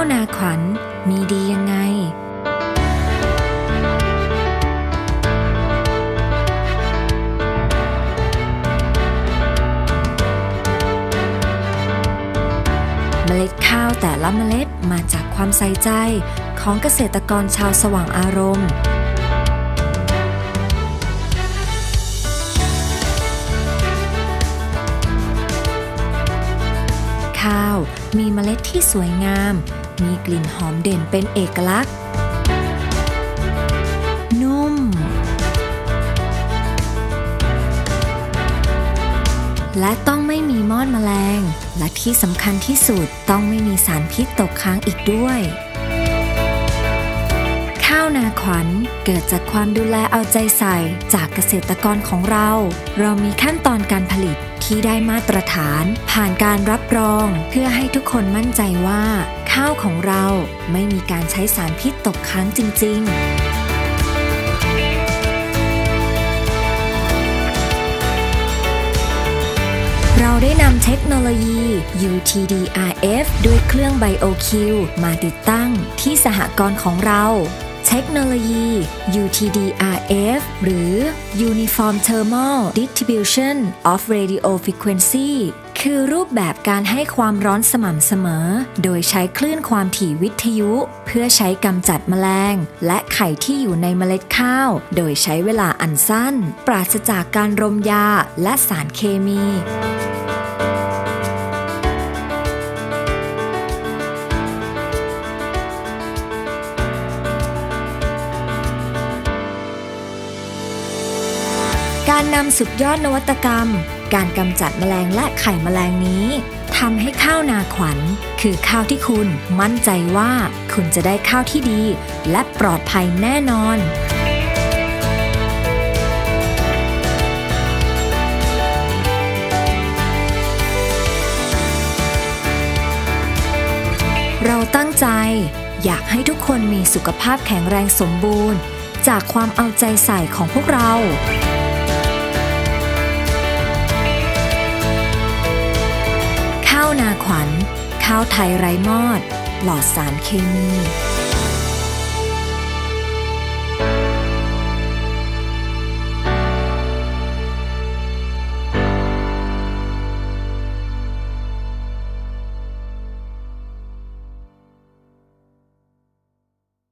ข้าวนาขวัญมีดียังไงเมล็ดข้าวแต่ละเมล็ดมาจากความใส่ใจของเกษตรกรชาวสว่างอารมณ์ ข้าว มีเมล็ดที่สวยงาม มีกลิ่นหอมเด่นเป็นเอกลักษณ์ นุ่ม และต้องไม่มีมอดแมลง และที่สำคัญที่สุดต้องไม่มีสารพิษตกค้างอีกด้วย ขวัญเกิดจากความดูแลเอาใจใส่จากเกษตรกรของเรา เรามีขั้นตอนการผลิตที่ได้มาตรฐาน ผ่านการรับรองเพื่อให้ทุกคนมั่นใจว่า ข้าวของเราไม่มีการใช้สารพิษตกค้างจริง ๆเราได้นำเทคโนโลยี UTDRF ด้วยเครื่อง BioQ มาติดตั้งที่สหกรณ์ของเรา เทคโนโลยี UTDRF หรือ Uniform Thermal Distribution of Radio Frequency คือรูปแบบการให้ความร้อนสม่ำเสมอ โดยใช้คลื่นความถี่วิทยุ เพื่อใช้กำจัดแมลง และไข่ที่อยู่ในเมล็ดข้าว โดยใช้เวลาอันสั้น ปราศจากการรมยาและสารเคมี การนำสุดยอดนวัตกรรม การกำจัดแมลงและไข่แมลงนี้ทำให้ข้าวนาขวัญ คือข้าวที่คุณมั่นใจว่าคุณจะได้ข้าวที่ดี และปลอดภัยแน่นอนเราตั้งใจ อยากให้ทุกคนมีสุขภาพแข็งแรงสมบูรณ์ จากความเอาใจใส่ของพวกเรา ข้าวนาขวัญ ข้าวไทยไร้มอด หลอดสารเคมี